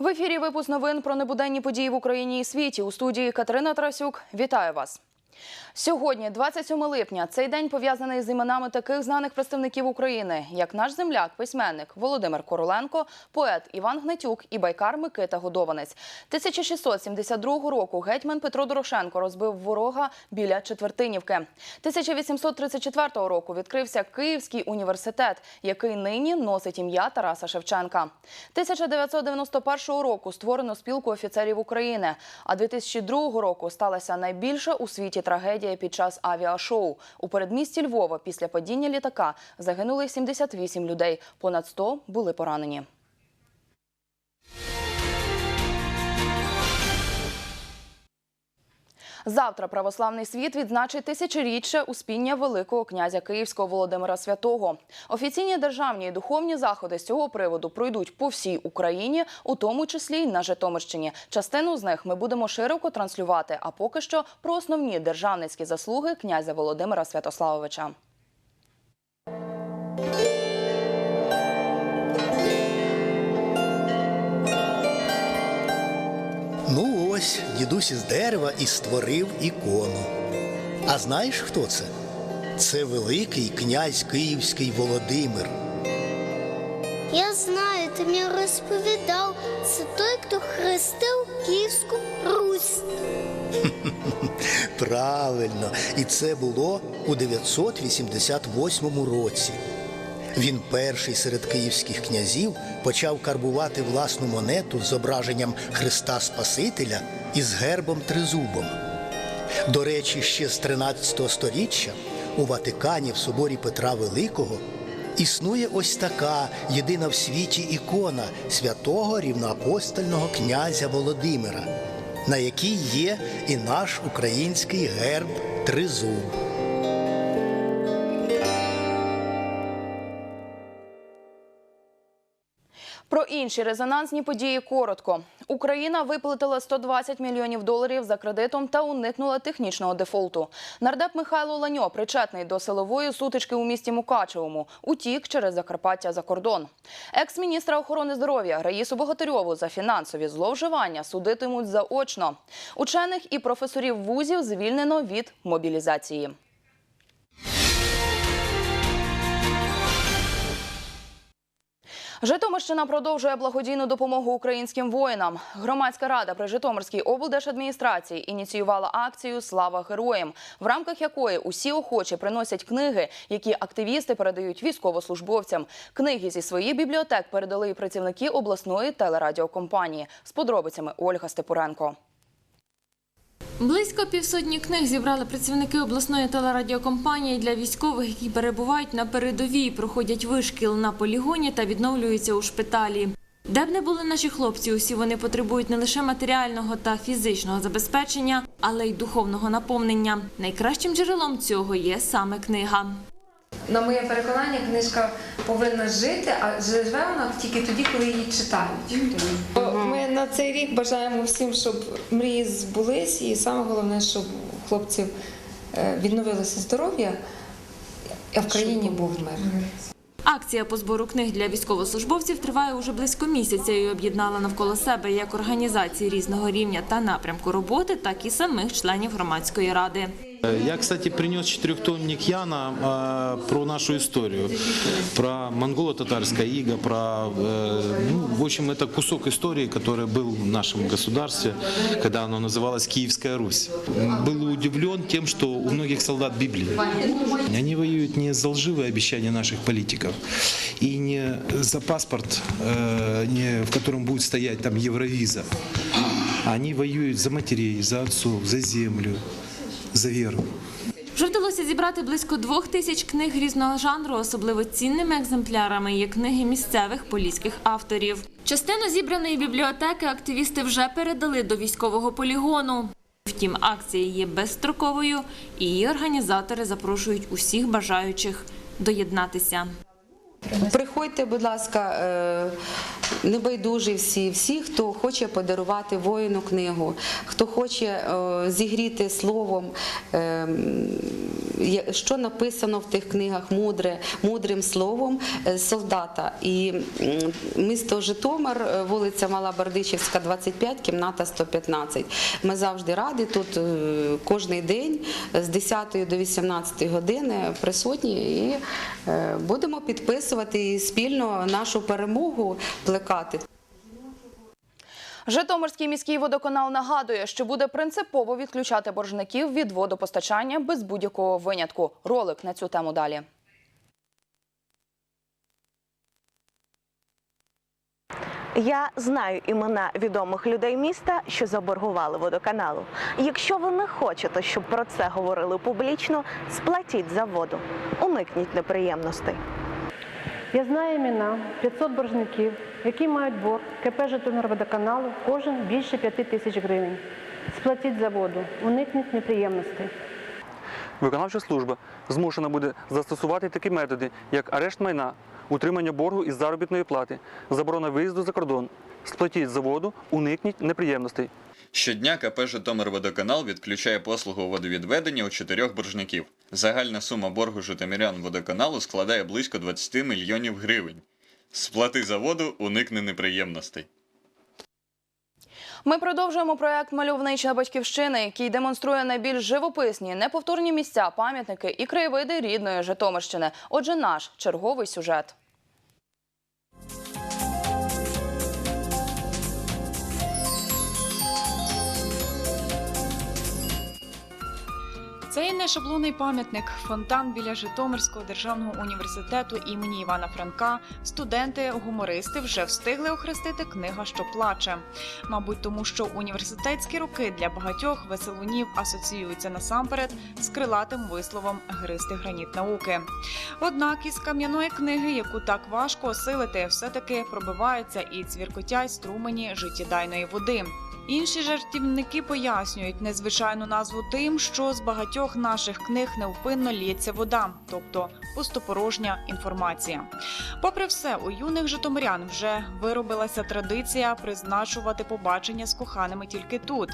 В ефірі випуск новин про небуденні події в Україні і світі. У студії Катерина Тарасюк. Вітаю вас. Сьогодні, 27 липня, цей день пов'язаний з іменами таких знаних представників України, як наш земляк, письменник Володимир Короленко, поет Іван Гнатюк і байкар Микита Годованець. 1672 року гетьман Петро Дорошенко розбив ворога біля Четвертинівки. 1834 року відкрився Київський університет, який нині носить ім'я Тараса Шевченка. 1991 року створено спілку офіцерів України. А 2002 року сталася найбільша у світі трагедія під час авіашоу. У передмісті Львова після падіння літака загинули 78 людей. Понад 100 були поранені. Завтра православний світ відзначить тисячоріччя успіння Великого князя Київського Володимира Святого. Офіційні державні і духовні заходи з цього приводу пройдуть по всій Україні, у тому числі й на Житомирщині. Частину з них ми будемо широко транслювати. А поки що про основні державницькі заслуги князя Володимира Святославовича. Ну ось дідусь із дерева і створив ікону. А знаєш, хто це? Це великий князь Київський Володимир. Я знаю, ти мені розповідав. Це той, хто хрестив Київську Русь. Правильно, і це було у 988 році. Він перший серед київських князів почав карбувати власну монету з зображенням Христа Спасителя із гербом тризубом. До речі, ще з 13 століття у Ватикані в соборі Петра Великого існує ось така єдина в світі ікона святого рівноапостольного князя Володимира, на якій є і наш український герб тризуб. Про інші резонансні події коротко. Україна виплатила 120 мільйонів доларів за кредитом та уникнула технічного дефолту. Нардеп Михайло Ланьо, причетний до силової сутички у місті Мукачевому, утік через Закарпаття за кордон. Екс-міністра охорони здоров'я Раїсу Богатирьову за фінансові зловживання судитимуть заочно. Учених і професорів вузів звільнено від мобілізації. Житомирщина продовжує благодійну допомогу українським воїнам. Громадська рада при Житомирській облдержадміністрації ініціювала акцію Слава героям, в рамках якої усі охочі приносять книги, які активісти передають військовослужбовцям. Книги зі своїх бібліотек передали і працівники обласної телерадіокомпанії. З подробицями Ольга Степуренко. Близько півсотні книг зібрали працівники обласної телерадіокомпанії для військових, які перебувають на передовій, проходять вишкіл на полігоні та відновлюються у шпиталі. Де б не були наші хлопці, усі вони потребують не лише матеріального та фізичного забезпечення, але й духовного наповнення. Найкращим джерелом цього є саме книга. На моє переконання, книжка повинна жити, а живе вона тільки тоді, коли її читають. Ми на цей рік бажаємо всім, щоб мрії збулись, і саме головне, щоб у хлопців е, відновилося здоров'я, а в країні був мир. Акція по збору книг для військовослужбовців триває уже близько місяця і об'єднала навколо себе як організації різного рівня та напрямку роботи, так і самих членів громадської ради. Я, кстати, принес четырехтомник Яна э, про нашу историю, про монголо-татарское иго, про, э, ну, в общем, это кусок истории, который был в нашем государстве, когда оно называлось Киевская Русь. Был удивлен тем, что у многих солдат Библии. Они воюют не за лживые обещания наших политиков и не за паспорт, э, не, в котором будет стоять там Евровиза. Они воюют за матерей, за отцов, за землю, за веру. Зібрати близько двох тисяч книг різного жанру. Особливо цінними екземплярами є книги місцевих поліських авторів. Частину зібраної бібліотеки активісти вже передали до військового полігону. Втім, акція є безстроковою, і її організатори запрошують усіх бажаючих доєднатися. Приходьте, будь ласка, е, небайдужі всі, всі, хто хоче подарувати воїну книгу, хто хоче е, зігріти словом, е, що написано в тих книгах мудре, мудрим словом е, солдата. І місто Житомир, е, вулиця Мала Бердичівська, 25, кімната 115. Ми завжди раді тут е, кожний день з 10 до 18 години присутні і будемо підписувати спільно нашу перемогу плекати. Житомирський міський водоканал нагадує, що буде принципово відключати боржників від водопостачання без будь-якого винятку. Ролик на цю тему далі. Я знаю імена відомих людей міста, що заборгували водоканалу. Якщо ви не хочете, щоб про це говорили публічно, сплатіть за воду. Уникніть неприємностей. Я знаю імена 500 боржників, які мають борг КП Житомирводоканалу кожен більше 5 тисяч гривень. Сплатіть за воду, уникніть неприємностей. Виконавча служба змушена буде застосувати такі методи, як арешт майна, утримання боргу із заробітної плати, заборона виїзду за кордон. Сплатіть за воду, уникніть неприємностей. Щодня КП «Житомирводоканал» відключає послугу водовідведення у чотирьох боржників. Загальна сума боргу житомирян водоканалу складає близько 20 мільйонів гривень. Сплати за воду, уникни неприємностей. Ми продовжуємо проект Мальовнича батьківщини, який демонструє найбільш живописні, неповторні місця, пам'ятники і краєвиди рідної Житомирщини. Отже, наш черговий сюжет. Це є не шаблонний пам'ятник, фонтан біля Житомирського державного університету імені Івана Франка. Студенти, гумористи вже встигли охрестити книга, що плаче. Мабуть, тому що університетські роки для багатьох веселунів асоціюються насамперед з крилатим висловом гристи граніт науки. Однак із кам'яної книги, яку так важко осилити, все-таки пробиваються і цвіркотять струмені життєдайної води. Інші жартівники пояснюють незвичайну назву тим, що з багатьох наших книг невпинно лється вода, тобто пустопорожня інформація. Попри все, у юних житомирян вже виробилася традиція призначувати побачення з коханими тільки тут.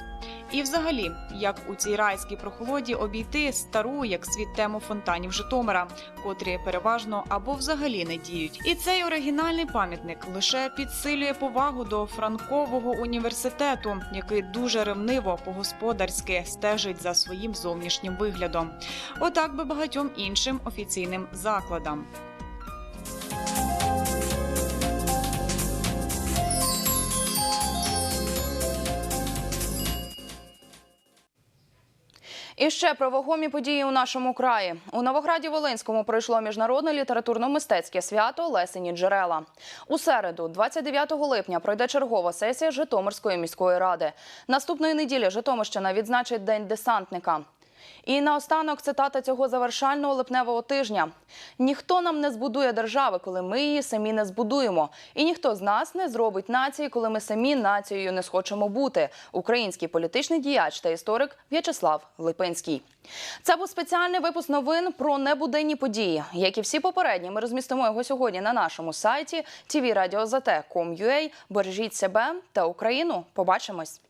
І, взагалі, як у цій райській прохолоді обійти стару як світ тему фонтанів Житомира, котрі переважно або взагалі не діють. І цей оригінальний пам'ятник лише підсилює повагу до Франкового університету, який дуже ревниво по-господарськи стежить за своїм зовнішнім виглядом. Отак би багатьом іншим офіційним закладам. І ще про вагомі події у нашому краї. У Новограді Волинському пройшло міжнародне літературно-мистецьке свято Лесені джерела. У середу, 29 липня, пройде чергова сесія Житомирської міської ради. Наступної неділі Житомирщина відзначить День десантника. І наостанок цитата цього завершального липневого тижня: ніхто нам не збудує держави, коли ми її самі не збудуємо. І ніхто з нас не зробить нації, коли ми самі нацією не схочемо бути. Український політичний діяч та історик В'ячеслав Липинський. Це був спеціальний випуск новин про небуденні події. Як і всі попередні, ми розмістимо його сьогодні на нашому сайті tvradio.zt.com.ua. Бережіть себе та Україну. Побачимось.